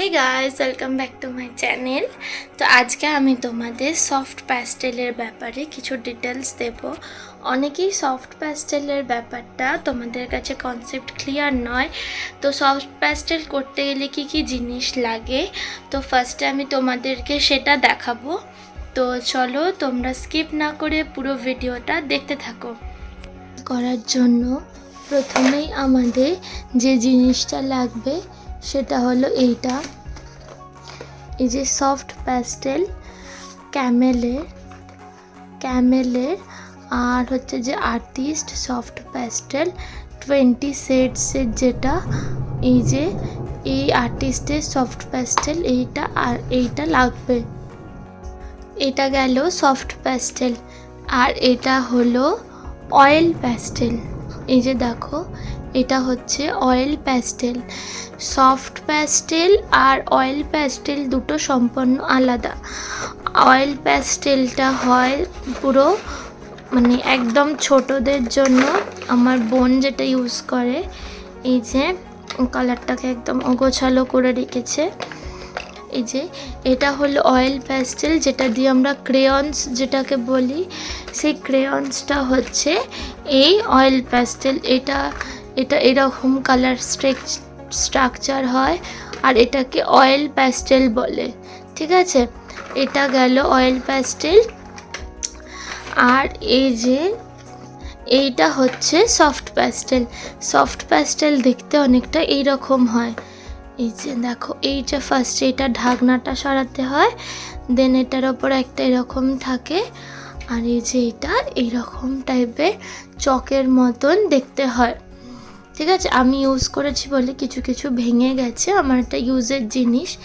Hey guys welcome back to my channel তো আজকে আমি তোমাদের সফট প্যাস্টেলের ব্যাপারে কিছু ডিটেলস দেব। অনেকেই সফট প্যাস্টেলের ব্যাপারটা তোমাদের কাছে কনসেপ্ট ক্লিয়ার নয়। তো সফট প্যাস্টেল করতে গেলে কি কি জিনিস লাগে? তো ফার্স্টে আমি তোমাদেরকে সেটা দেখাবো। তো চলো তোমরা স্কিপ না করে পুরো ভিডিওটা দেখতে থাকো। করার জন্য প্রথমেই আমাদের যে জিনিসটা লাগবে সেটা হলো এইটা। এই যে সফট প্যাস্টেল ক্যামেলের ক্যামেলের আর হচ্ছে যে আর্টিস্ট সফট প্যাস্টেল টোয়েন্টি সেটসের যেটা, এই যে এই আর্টিস্টের সফট প্যাস্টেল এইটা আর এইটা লাগবে। এটা গেল সফট প্যাস্টেল আর এটা হলো অয়েল প্যাস্টেল এই যে দেখো এটা হচ্ছে অয়েল প্যাস্টেল সফট প্যাস্টেল আর অয়েল প্যাস্টেল দুটো সম্পূর্ণ আলাদা। অয়েল প্যাস্টেলটা হয় পুরো মানে একদম ছোটদের জন্য। আমার বোন যেটা ইউজ করে, এই যে কালারটাকে একদম অগোছালো করে রেখেছে। এই যে এটা হলো অয়েল প্যাস্টেল যেটা দিয়ে আমরা ক্রেয়ন্স যেটাকে বলি, সেই ক্রেয়ন্সটা হচ্ছে এই অয়েল প্যাস্টেল এটা এটা এরকম কালার স্ট্রেক স্ট্রাকচার হয় আর এটাকে অয়েল প্যাস্টেল বলে, ঠিক আছে? এটা গেল অয়েল প্যাস্টেল আর এই যে এইটা হচ্ছে সফট প্যাস্টেল সফট প্যাস্টেল দেখতে অনেকটা এইরকম হয়। এই যে দেখো এই যে ফার্স্টে এটা ঢাকনাটা সরাতে হয় দেন এটার ওপর একটা এরকম থাকে আর এই যে এটা এইরকম টাইপের চকের মতন দেখতে হয়। ঠিক আছে? আমি ইউজ করেছি বলে কিছু কিছু ভেঙে গেছে। আমার একটা ইউজের জিনিস,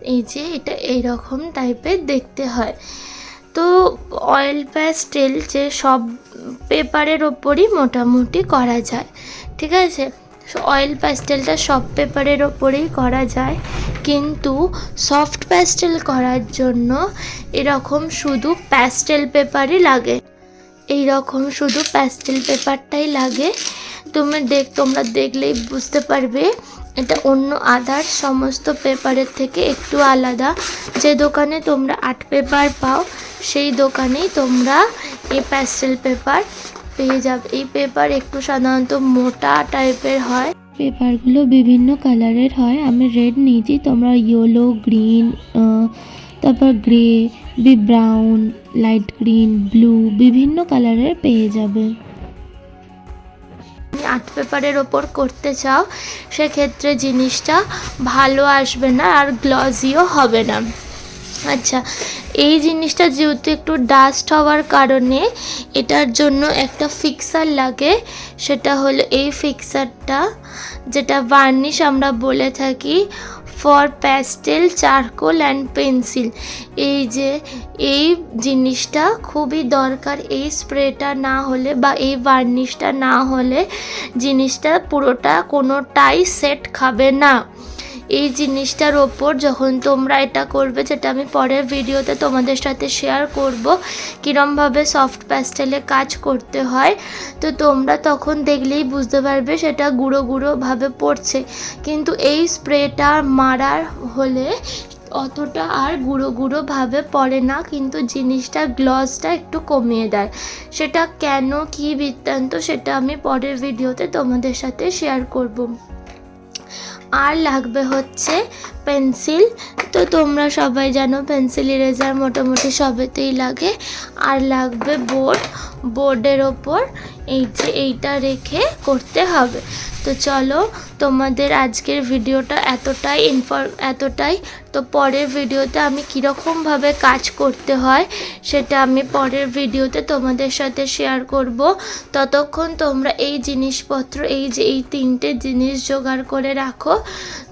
এই যে এটা এইরকম টাইপের দেখতে হয়। তো অয়েল প্যাস্টেল যে সব পেপারের ওপরই মোটামুটি করা যায়। ঠিক আছে? অয়েল প্যাস্টেলটা সব পেপারের ওপরেই করা যায়। কিন্তু সফট প্যাস্টেল করার জন্য এরকম শুধু প্যাস্টেল পেপারই লাগে। এই রকম শুধু প্যাস্টেল পেপারটাই লাগে। তুমি দেখ, তোমরা দেখলেই বুঝতে পারবে। এটা অন্য আদার সমস্ত পেপারের থেকে একটু আলাদা। যে দোকানে তোমরা আর্ট পেপার পাও, সেই দোকানেই তোমরা এই প্যাস্টেল পেপার পেয়ে যাবে। এই পেপার একটু সাধারণত মোটা টাইপের হয়। পেপারগুলো বিভিন্ন কালারের হয়। আমি রেড নিয়েছি, তোমরা ইয়েলো গ্রিন তারপর grey B brown light green blue বিভিন্ন কালারের পেয়ে যাবে। আর্ট পেপারের ওপর করতে চাও, সেক্ষেত্রে জিনিসটা ভালো আসবে না আর গ্লজিও হবে না। আচ্ছা এই জিনিসটা যেহেতু একটু ডাস্ট হওয়ার কারণে এটার জন্য একটা ফিক্সার লাগে, সেটা হলো এই ফিক্সারটা যেটা ভার্নিশ আমরা বলে থাকি for pastel charcoal and pencil এই যে, এই জিনিসটা খুবই দরকার এই স্প্রেটা না হলে বা এই বার্নিশটা না হলে জিনিসটা পুরোটা কোনোটাই সেট খাবে না। এই জিনিসটার ওপর যখন তোমরা এটা করবে, যেটা আমি পরের ভিডিওতে তোমাদের সাথে শেয়ার করব, কীরমভাবে সফট প্যাস্টেলে কাজ করতে হয়, তো তোমরা তখন দেখলেই বুঝতে পারবে সেটা গুঁড়ো গুঁড়োভাবে পড়ছে। কিন্তু এই স্প্রেটা মারার হলে অতটা আর গুঁড়ো গুঁড়োভাবে পড়ে না, কিন্তু জিনিসটা গ্লসটা একটু কমিয়ে দেয়। সেটা কেন কী বৃত্তান্ত সেটা আমি পরের ভিডিওতে তোমাদের সাথে শেয়ার করব। আর লাগবে হচ্ছে পেন্সিল। তো তোমরা সবাই জানো পেন্সিল ইরেজার মোটামুটি সবেতেই লাগে। আর লাগবে বোর্ড, বোর্ডের ওপর এই যে এইটা রেখে করতে হবে। তো চলো, তোমাদের আজকের ভিডিওটা এতটাই ইনফর এতটাই। তো পরের ভিডিওতে আমি কীরকমভাবে কাজ করতে হয়, সেটা আমি পরের ভিডিওতে তোমাদের সাথে শেয়ার করব। ততক্ষণ তোমরা এই জিনিসপত্র, এই যে এই তিনটে জিনিস জোগাড় করে রাখো।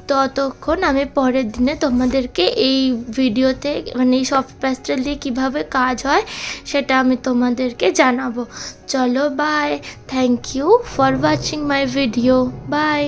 ততক্ষণ আমি পরের দিনে তোমাদেরকে এই ভিডিওতে মানে এই সফট প্যাস্টেল দিয়ে কীভাবে কাজ হয় সেটা আমি তোমাদেরকে জানাব। চলো bye thank you for watching my video bye